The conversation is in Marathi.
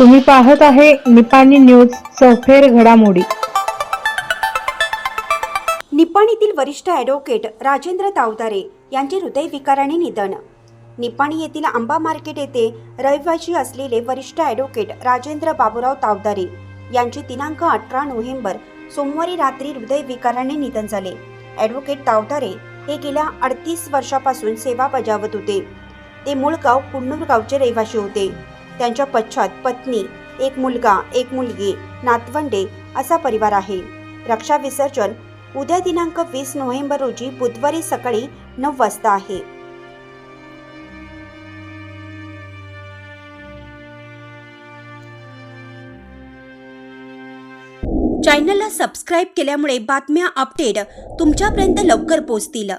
तुम्ही पाहत आहे निपाणी न्यूज सफेर घडामोडी. निपाणीतील वरिष्ठ ॲडव्होकेट राजेंद्र तावदारे यांचे हृदयविकाराने निधन. निपाणी येथील आंबा मार्केट येथे रहिवासी असलेले वरिष्ठ ॲडव्होकेट राजेंद्र बाबूराव तावदारे यांचे दिनांक अठरा नोव्हेंबर सोमवारी रात्री हृदयविकाराने निधन झाले. ॲडव्होकेट तावदारे हे गेल्या अडतीस वर्षापासून सेवा बजावत होते. ते मूळ गाव कुन्नूर गावचे रहिवासी होते. त्यांच्या पश्चात पत्नी एक मुलगा एक मुलगी नातवंडे असा परिवार आहे. रक्षा विसर्जन उद्या दिनांक वीस नोव्हेंबर रोजी बुधवारी सकाळी नऊ वाजता आहे. चॅनलला सबस्क्राईब केल्यामुळे बातम्या अपडेट तुमच्यापर्यंत लवकर पोहोचतील.